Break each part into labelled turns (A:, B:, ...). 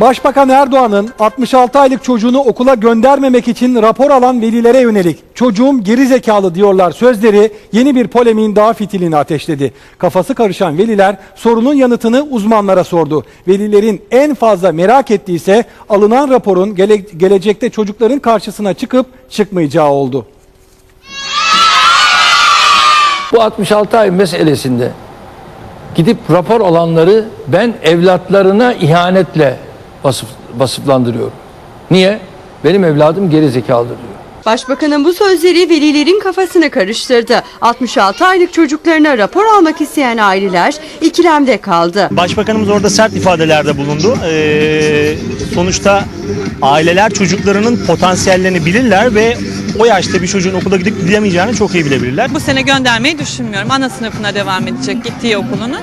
A: Başbakan Erdoğan'ın 66 aylık çocuğunu okula göndermemek için rapor alan velilere yönelik çocuğum geri zekalı diyorlar sözleri yeni bir polemiğin daha fitilini ateşledi. Kafası karışan veliler sorunun yanıtını uzmanlara sordu. Velilerin en fazla merak ettiği ise alınan raporun gele- gelecekte çocukların karşısına çıkıp çıkmayacağı oldu.
B: Bu 66 ay meselesinde gidip rapor alanları ben evlatlarına ihanetle vasıf, vasıflandırıyorum. Niye? Benim evladım geri zekalı diyor.
C: Başbakanın bu sözleri velilerin kafasını karıştırdı. 66 aylık çocuklarına rapor almak isteyen aileler ikilemde kaldı.
D: Başbakanımız orada sert ifadelerde bulundu. Ee, sonuçta aileler çocuklarının potansiyellerini bilirler ve o yaşta bir çocuğun okula gidip gidemeyeceğini çok iyi bilebilirler.
E: Bu sene göndermeyi düşünmüyorum. Ana sınıfına devam edecek gittiği okulunun.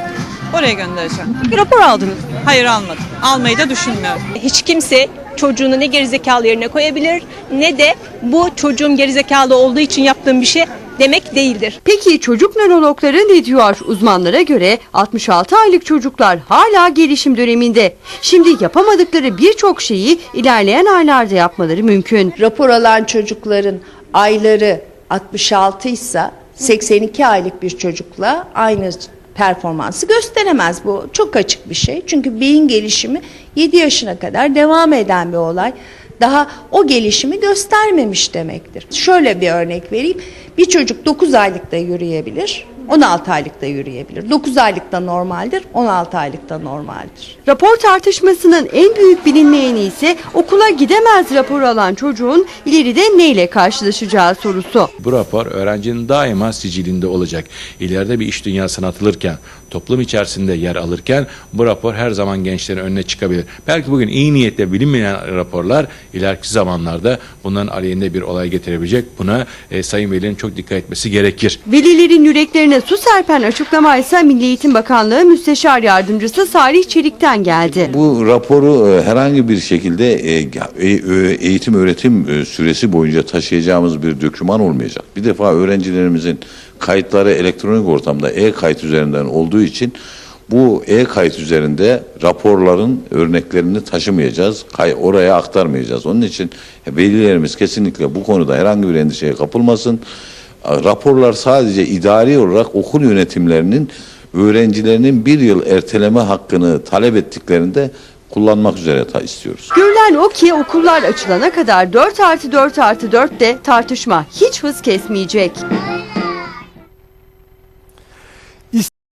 E: Oraya göndereceğim.
C: Rapor aldınız.
E: Hayır almadım. Almayı da düşünmüyorum.
F: Hiç kimse çocuğunu ne gerizekalı yerine koyabilir ne de bu çocuğum gerizekalı olduğu için yaptığım bir şey demek değildir.
C: Peki çocuk nörologları ne diyor? Uzmanlara göre 66 aylık çocuklar hala gelişim döneminde. Şimdi yapamadıkları birçok şeyi ilerleyen aylarda yapmaları mümkün.
G: rapor alan çocukların ayları 66 ise 82 aylık bir çocukla aynı performansı gösteremez. Bu çok açık bir şey. Çünkü beyin gelişimi 7 yaşına kadar devam eden bir olay. Daha o gelişimi göstermemiş demektir. Şöyle bir örnek vereyim. Bir çocuk 9 aylıkta yürüyebilir, 16 aylıkta yürüyebilir. 9 aylıkta normaldir, 16 aylıkta normaldir.
C: Rapor tartışmasının en büyük bilinmeyeni ise okula gidemez rapor alan çocuğun ileride neyle karşılaşacağı sorusu.
H: Bu rapor öğrencinin daima sicilinde olacak. İleride bir iş dünyasına atılırken, toplum içerisinde yer alırken bu rapor her zaman gençlerin önüne çıkabilir. Belki bugün iyi niyetle bilinmeyen raporlar ileriki zamanlarda bunların aleyhinde bir olay getirebilecek. Buna e, Sayın Veli'nin çok dikkat etmesi gerekir.
C: Velilerin yüreklerine su serpen açıklama ise Milli Eğitim Bakanlığı Müsteşar Yardımcısı Salih Çelik'ten geldi.
I: Bu raporu e, herhangi bir şekilde e, e, eğitim öğretim süresi boyunca taşıyacağımız bir döküman olmayacak. Bir defa öğrencilerimizin kayıtları elektronik ortamda e-kayıt üzerinden olduğu için bu e-kayıt üzerinde raporların örneklerini taşımayacağız, oraya aktarmayacağız. Onun için velilerimiz kesinlikle bu konuda herhangi bir endişeye kapılmasın. Raporlar sadece idari olarak okul yönetimlerinin öğrencilerinin bir yıl erteleme hakkını talep ettiklerinde kullanmak üzere istiyoruz.
C: Görülen o ki okullar açılana kadar 4 artı 4 artı 4 de tartışma hiç hız kesmeyecek.